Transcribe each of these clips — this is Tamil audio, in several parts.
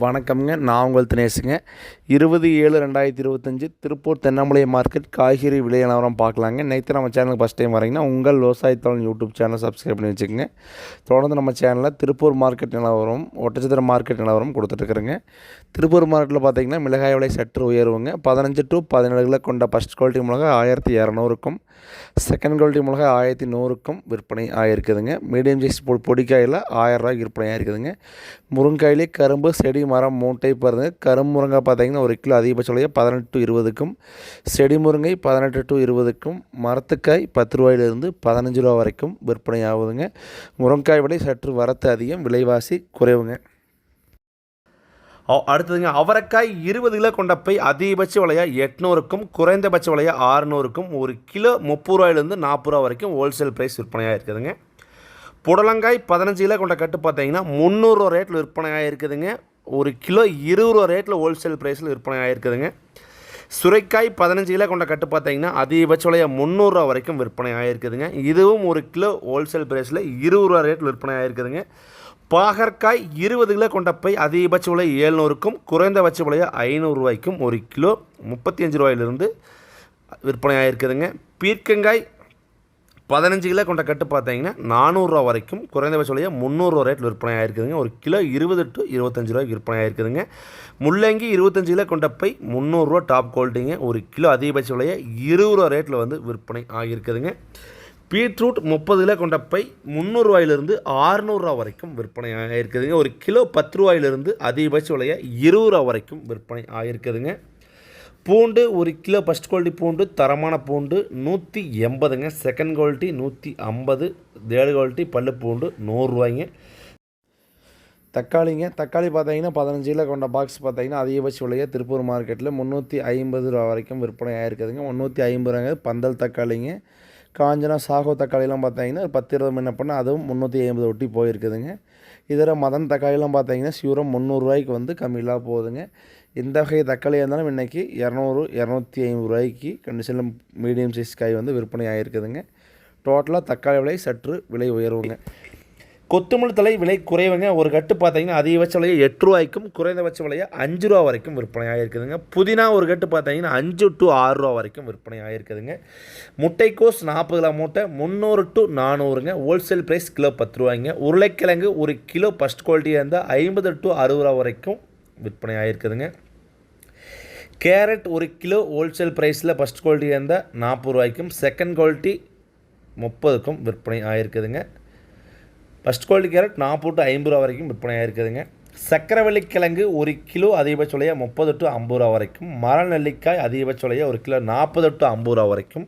வணக்கம்ங்க. நான் உங்கள் தினேஷுங்க. இருபது ஏழு ரெண்டாயிரத்தி இருபத்தஞ்சி திருப்பூர் தென்னமலை மார்க்கெட் காய்கறி விலை நிலவரம் பார்க்கலாங்க. நேற்று நம்ம சேனலுக்கு ஃபஸ்ட் டைம் வரீங்கன்னா உங்கள் விவசாயத்தோழன் யூடியூப் சேனல் சப்ஸ்கிரைப் பண்ணி வச்சுக்கோங்க. தொடர்ந்து நம்ம சேனலில் திருப்பூர் மார்க்கெட் நிலவரம் ஒட்டச்சத்திர மார்க்கெட் நிலவரம் கொடுத்துட்ருக்குறேங்க. திருப்பூர் மார்க்கெட்டில் பார்த்தீங்கன்னா மிளகாய் விலை சற்று உயர்வுங்க பதினஞ்சு டு பதினேழு கிலோ கொண்ட ஃபஸ்ட் குவாலிட்டி மிளகாய் ஆயிரத்தி இரநூறுக்கும் செகண்ட் குவாலிட்டி மிளகாய் ஆயிரத்தி நூறுக்கும் விற்பனை ஆகிருக்குதுங்க மீடியம் சைஸ் பொ பொடிக்காயில் ஆயிரரூவாய்க்கு விற்பனை ஆகிருக்குதுங்க முருங்காயிலே கரும்பு செடி மரம் மூட்டை பாருங்க கருமுருங்கை பார்த்தீங்கன்னா ஒரு கிலோ அதிகபட்ச விலையாக பதினெட்டு டு இருபதுக்கும் செடி முருங்கை பதினெட்டு டு இருபதுக்கும் மரத்துக்காய் பத்து ரூபாயிலிருந்து பதினஞ்சு ரூபா வரைக்கும் விற்பனை ஆகுதுங்க. முருங்காய் விலை சற்று வரத்து அதிகம் விலைவாசி குறைவுங்க. அடுத்ததுங்க அவரைக்காய் இருபது கிலோ கொண்ட பை அதிகபட்ச விலையாக எட்நூறுக்கும் குறைந்தபட்ச விலையாக ஆறுநூறுக்கும் ஒரு கிலோ முப்பது ரூபாயிலேருந்து நாற்பது ரூபா வரைக்கும் ஹோல்சேல் ப்ரைஸ் விற்பனையாக இருக்குதுங்க. புடலங்காய் பதினஞ்சு கிலோ கொண்ட கட்டு பார்த்தீங்கன்னா முந்நூறுரூவா ரேட்டில் விற்பனையாக இருக்குதுங்க. ஒரு கிலோ இருபது ரூபா ரேட்டில் ஹோல்சேல் ப்ரைஸில் விற்பனை ஆகிருக்குதுங்க சுரைக்காய் பதினஞ்சு கிலோ கொண்ட கட்டு பார்த்தீங்கன்னா அதிகபட்ச விலைய முந்நூறுரூவா வரைக்கும் விற்பனை ஆகிருக்குதுங்க இதுவும் ஒரு கிலோ ஹோல்சேல் ப்ரைஸில் இருபது ரூபா ரேட்டில் விற்பனை ஆகிருக்குதுங்க பாகற்காய் இருபது கிலோ கொண்ட பை அதிகபட்ச விலை ஏழ்நூறுக்கும் குறைந்தபட்ச விலையா ஐநூறுரூவாய்க்கும் ஒரு கிலோ முப்பத்தி அஞ்சு ரூபாயிலிருந்து விற்பனை ஆகிருக்குதுங்க பீர்க்கங்காய் பதினஞ்சு கிலோ கொண்ட கட்டு பார்த்தீங்கன்னா நானூறுரூவா வரைக்கும் குறைந்தபட்ச விலையாக முந்நூறுரூவா ரேட்டில் விற்பனை ஆயிருக்குதுங்க. ஒரு கிலோ இருபது டு இருபத்தஞ்சு ரூபாய்க்கு விற்பனை ஆயிருக்குதுங்க. முள்ளங்கி இருபத்தஞ்சு கிலோ கொண்ட பை முந்நூறுரூவா டாப் குவாலிட்டிங்க. ஒரு கிலோ அதிகபட்ச விலையாக இருபது ரூபா ரேட்டில் வந்து விற்பனை ஆகியிருக்குதுங்க. பீட்ரூட் முப்பது கிலோ கொண்ட பை முந்நூறுரூவாயிலிருந்து ஆறுநூறுரூவா வரைக்கும் விற்பனை ஆகிருக்குதுங்க ஒரு கிலோ பத்து ரூபாயிலிருந்து அதிகபட்ச விலையாக இருபது ரூபா வரைக்கும் விற்பனை ஆகிருக்குதுங்க பூண்டு ஒரு கிலோ ஃபஸ்ட் குவாலிட்டி பூண்டு தரமான பூண்டு நூற்றி எண்பதுங்க. செகண்ட் குவாலிட்டி நூற்றி ஐம்பது. தேர்டு குவாலிட்டி பல்லு பூண்டு நூறுரூவாய்ங்க தக்காளிங்க தக்காளி பார்த்தீங்கன்னா பதினஞ்சு கிலோ கொண்ட பாக்ஸ் பார்த்தீங்கன்னா அதிகபட்ச விலையாக திருப்பூர் மார்க்கெட்டில் முந்நூற்றி ஐம்பது ரூபா வரைக்கும் விற்பனை ஆகிருக்குதுங்க முந்நூற்றி ஐம்பது ரூபாங்க பந்தல் தக்காளிங்க. காஞ்சனா சாகோ தக்காளிலாம் பார்த்தீங்கன்னா ஒரு பத்து இருபது என்ன பண்ணால் அதுவும் முந்நூற்றி ஐம்பது ஒட்டி போயிருக்குதுங்க. இதர மதன் தக்காளிலாம் பார்த்தீங்கன்னா சிவரம் முந்நூறுரூவாய்க்கு வந்து கம்மியெல்லாம் போகுதுங்க. இந்த வகை தக்காளியாக இருந்தாலும் இன்றைக்கி இரநூறு இரநூத்தி ஐம்பது ரூபாய்க்கு கண்டிஷனில் மீடியம் சைஸ் காய் வந்து விற்பனை ஆகிருக்குதுங்க டோட்டலாக தக்காளி விலை சற்று விலை உயர்வுங்க. கொத்தமல்லி தலை விலை குறைவுங்க. ஒரு கட்டு பார்த்தீங்கன்னா அதிகபட்ச விலையை எட்டு ரூபாய்க்கும் குறைந்தபட்ச விலையை அஞ்சு ரூபா வரைக்கும் விற்பனை ஆகிருக்குதுங்க புதினா ஒரு கட்டு பார்த்தீங்கன்னா அஞ்சு டு ஆறு ரூபா வரைக்கும் விற்பனை ஆகிருக்குதுங்க முட்டைக்கோஸ் நாற்பது கிலோ மூட்டை முந்நூறு டு நானூறுங்க. ஹோல்சேல் ப்ரைஸ் கிலோ பத்து ரூபாய்ங்க. உருளைக்கிழங்கு ஒரு கிலோ ஃபஸ்ட் குவாலிட்டியாக இருந்தால் ஐம்பது டு அறுபது ரூபா வரைக்கும் விற்பனை ஆகிருக்குதுங்க கேரட் ஒரு கிலோ ஹோல்சேல் ப்ரைஸில் ஃபஸ்ட் குவாலிட்டியாக இருந்தால் நாற்பது ரூபாய்க்கும் செகண்ட் குவாலிட்டி முப்பதுக்கும் விற்பனை ஆகிருக்குதுங்க ஃபஸ்ட் குவாலிட்டி கேரட் நாற்பது டு ஐம்பது ரூபா வரைக்கும் விற்பனை ஆகிருக்குதுங்க சக்கரவள்ளி கிழங்கு ஒரு கிலோ அதிகபட்ச விலையாக முப்பது டு ஐம்பது ரூபா வரைக்கும். மர நெல்லிக்காய் அதிகபட்ச விலையாக ஒரு கிலோ நாற்பது டு ஐம்பது ரூபா வரைக்கும்.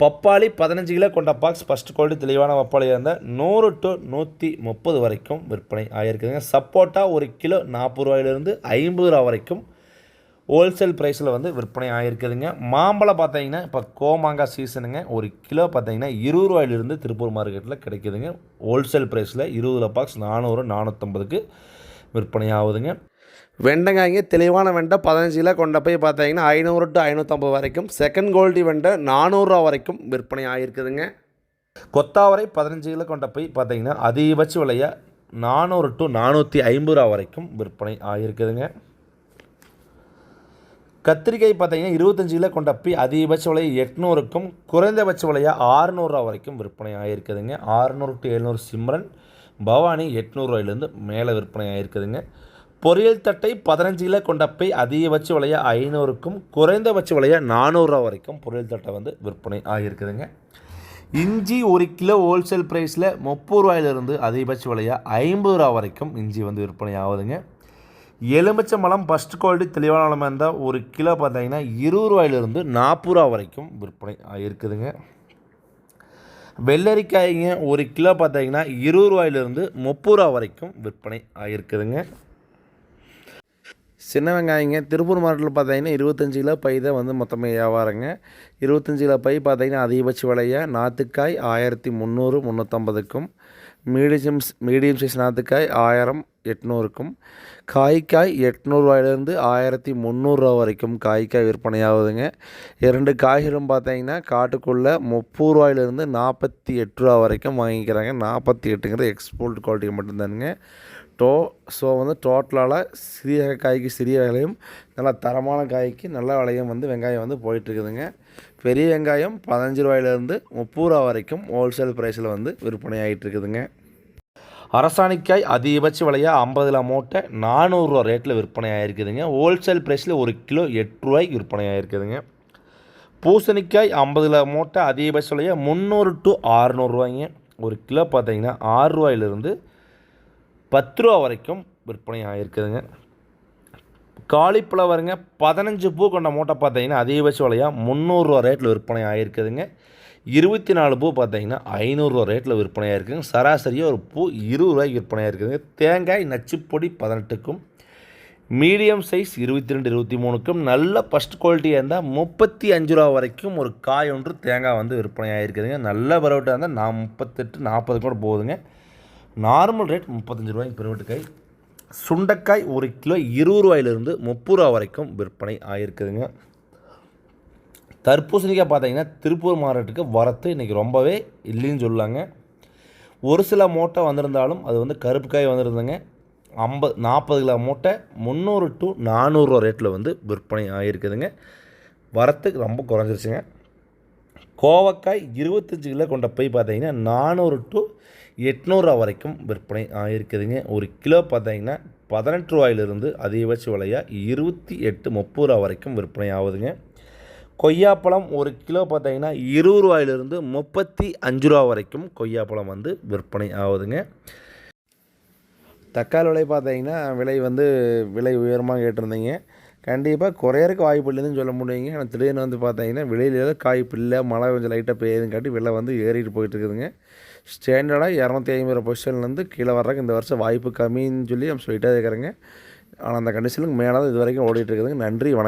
பப்பாளி பதினஞ்சு கிலோ கொண்ட பாக்ஸ் ஃபஸ்ட் குவாலிட்டி தெளிவான பப்பாளியாக இருந்தால் நூறு டு நூற்றி முப்பது வரைக்கும் விற்பனை ஆகிருக்குதுங்க சப்போட்டா ஒரு கிலோ நாற்பது ரூபாயிலிருந்து ஐம்பது ரூபா வரைக்கும். ஹோல்சேல் ப்ரைஸில் வந்து விற்பனை ஆகிருக்குதுங்க மாம்பழம் பார்த்தீங்கன்னா இப்போ கோமாங்காய் சீசனுங்க ஒரு கிலோ பார்த்தீங்கன்னா இருபது ரூபாயிலிருந்து திருப்பூர் மார்க்கெட்டில் கிடைக்குதுங்க. ஹோல்சேல் ப்ரைஸில் இருபது பாக்ஸ் நானூறு நானூற்றம்பதுக்கு விற்பனை ஆகுதுங்க. வெண்டைக்காய்ங்க தெளிவான வெண்டை பதினஞ்சு கிலோ கொண்ட போய் பார்த்தீங்கன்னா ஐநூறு டு ஐநூற்றம்பது வரைக்கும். செகண்ட் குவாலிட்டி வெண்டை நானூறுரூவா வரைக்கும் விற்பனை ஆகிருக்குதுங்க கொத்தாவரை பதினஞ்சு கிலோ கொண்ட போய் பார்த்தீங்கன்னா அதிகபட்ச விலையை நானூறு டு நானூற்றி ஐம்பது ரூபா வரைக்கும் விற்பனை ஆகிருக்குதுங்க கத்திரிக்காய் பார்த்தீங்கன்னா இருபத்தஞ்சு கிலோ கொண்ட அப்பி அதிகபட்ச விலை எட்நூறுக்கும் குறைந்தபட்ச விலையாக ஆறுநூறுவா வரைக்கும் விற்பனை ஆகிருக்குதுங்க ஆறுநூறு டு எழுநூறு சிம்ரன் பவானி எட்நூறுரூவாயிலேருந்து மேலே விற்பனை ஆகிருக்குதுங்க பொரியல் தட்டை பதினஞ்சு கிலோ கொண்ட பை அதிகபட்ச விலையாக ஐநூறுக்கும் குறைந்தபட்ச விலையாக நானூறுரூவா வரைக்கும் பொரியல் தட்டை வந்து விற்பனை ஆகியிருக்குதுங்க இஞ்சி ஒரு கிலோ ஹோல்சேல் ப்ரைஸில் முப்பது ரூபாயிலிருந்து அதிகபட்ச விலையாக ஐம்பது ரூபா வரைக்கும் இஞ்சி வந்து விற்பனை ஆகுதுங்க எலுமிச்சம்பழம் ஃபஸ்ட் குவாலிட்டி தெளிவான நிலமை இருந்தால் ஒரு கிலோ பார்த்தீங்கன்னா இருபது ரூபாயிலிருந்து நாற்பது ரூபா வரைக்கும் விற்பனை இருக்குதுங்க வெள்ளரிக்காய்ங்க ஒரு கிலோ பார்த்தீங்கன்னா இருபது ரூபாயிலிருந்து முப்பது ரூபா வரைக்கும் விற்பனை ஆகிருக்குதுங்க சின்ன வெங்காயங்க திருப்பூர் மாவட்டத்தில் பார்த்தீங்கன்னா இருபத்தஞ்சி கிலோ பை தான் வந்து மொத்தமாக வியாபாரங்க. இருபத்தஞ்சி கிலோ பை பார்த்தீங்கன்னா அதிகபட்ச விலையாக நாற்றுக்காய் ஆயிரத்தி முந்நூறு முந்நூற்றம்பதுக்கும் மீடியம் மீடியம் சைஸ் நாற்றுக்காய் ஆயிரம் எட்நூறுக்கும் காய்க்காய் எட்நூறுவாயிலேருந்து ஆயிரத்தி முந்நூறுரூவா வரைக்கும் காய்க்காய் விற்பனையாகுதுங்க. இரண்டு காய்கறியும் பார்த்தீங்கன்னா காட்டுக்குள்ளே முப்பது ரூபாயிலேருந்து நாற்பத்தி எட்டு ரூபா வரைக்கும் வாங்கிக்கிறாங்க. நாற்பத்தி எட்டுங்கிறது எக்ஸ்போர்ட் குவாலிட்டி மட்டும்தானுங்க. டோ ஸோ வந்து டோட்டலால் சிறிய காய்க்கு சிறிய விலையும் நல்லா தரமான காய்க்கு நல்ல விலையும் வந்து வெங்காயம் வந்து போயிட்டுருக்குதுங்க. பெரிய வெங்காயம் பதினஞ்சு ரூபாயிலேருந்து முப்பது ரூபா வரைக்கும் ஹோல்சேல் ப்ரைஸில் வந்து விற்பனை ஆகிட்டு இருக்குதுங்க அரசாணிக்காய் அதிகபட்ச விலையாக ஐம்பதுல மூட்டை நானூறுரூவா ரேட்டில் விற்பனை ஆகிருக்குதுங்க ஹோல்சேல் ப்ரைஸில் ஒரு கிலோ எட்டு ரூபாய்க்கு விற்பனை ஆகிருக்குதுங்க பூசணிக்காய் ஐம்பதுல மூட்டை அதிகபட்ச விலையாக முந்நூறு டு ஆறுநூறுவாய்ங்க ஒரு கிலோ பார்த்தீங்கன்னா ஆறுரூவாயிலிருந்து பத்து ரூபா வரைக்கும் விற்பனை ஆகிருக்குதுங்க காலிஃப்ளவருங்க பதினஞ்சு பூ கொண்ட மூட்டை பார்த்தீங்கன்னா அதிகபட்ச விலையாக முந்நூறுரூவா ரேட்டில் விற்பனை ஆகிருக்குதுங்க இருபத்தி நாலு பூ பார்த்தீங்கன்னா ஐநூறுரூவா ரேட்டில் விற்பனையாக இருக்குதுங்க சராசரியாக ஒரு பூ இருபது ரூபாய்க்கு விற்பனையாக இருக்குதுங்க தேங்காய் நச்சுப்பொடி பதினெட்டுக்கும் மீடியம் சைஸ் இருபத்தி ரெண்டு இருபத்தி மூணுக்கும் நல்ல ஃபஸ்ட் குவாலிட்டியாக இருந்தால் முப்பத்தி அஞ்சு ரூபா வரைக்கும் ஒரு காய் ஒன்று தேங்காய் வந்து விற்பனையாக இருக்குதுங்க நல்ல பரவட்டாக இருந்தால் நான் முப்பத்தெட்டு நாற்பது கூட போகுதுங்க. நார்மல் ரேட் முப்பத்தஞ்சு ரூபாய்க்கு பெருவட்டு காய் சுண்டைக்காய் ஒரு கிலோ இருபது ரூபாயிலிருந்து முப்பது ரூபா வரைக்கும் விற்பனை ஆகிருக்குதுங்க தர்பூசணிக்காய் பார்த்தீங்கன்னா திருப்பூர் மாவட்டத்துக்கு வரத்து இன்றைக்கி ரொம்பவே இல்லைன்னு சொல்லாங்க ஒரு சில மூட்டை வந்திருந்தாலும் அது வந்து கருப்பு காய் வந்திருந்தங்க ஐம்பது நாற்பது கிலோ மூட்டை முந்நூறு டு நானூறுரூவா ரேட்டில் வந்து விற்பனை ஆகிருக்குதுங்க வரத்துக்கு ரொம்ப குறைஞ்சிருச்சுங்க. கோவக்காய் இருபத்தஞ்சி கிலோ கொண்ட பை பார்த்தீங்கன்னா நானூறு டு எட்நூறுரூவா வரைக்கும் விற்பனை ஆகிருக்குதுங்க ஒரு கிலோ பார்த்தீங்கன்னா பதினெட்டு ரூபாயிலிருந்து அதிகபட்ச விலையாக இருபத்தி எட்டு முப்பது ரூபா வரைக்கும் விற்பனை ஆகுதுங்க. கொய்யாப்பழம் ஒரு கிலோ பார்த்தீங்கன்னா இருபது ரூபாயிலிருந்து முப்பத்தி அஞ்சு ரூபா வரைக்கும் கொய்யாப்பழம் வந்து விற்பனை ஆகுதுங்க. தக்காளி விலை பார்த்தீங்கன்னா விலை வந்து விலை உயரமாக கேட்டிருந்தீங்க. கண்டிப்பாக குறையறக்கு வாய்ப்பு இல்லைன்னு சொல்ல முடியுங்க. ஆனால் திடீர்னு வந்து பார்த்தீங்கன்னா விலையில காய்ப்பு இல்லை மழை கொஞ்சம் லைட்டாக பெய்யுதுன்னு காட்டி விலை வந்து ஏறிட்டு போயிட்டு இருக்குதுங்க. ஸ்டாண்டர்டாக இரநூத்தி ஐம்பது பொசிஷன்லேருந்து கீழே வர்றதுக்கு இந்த வருஷம் வாய்ப்பு கம்மின்னு சொல்லி நம்ம சொல்லிட்டே இருக்கிறேங்க. ஆனால் அந்த கண்டிஷனுக்கு மேலே தான் இது வரைக்கும் ஓடிட்டு இருக்குதுங்க. நன்றி வணக்கம்.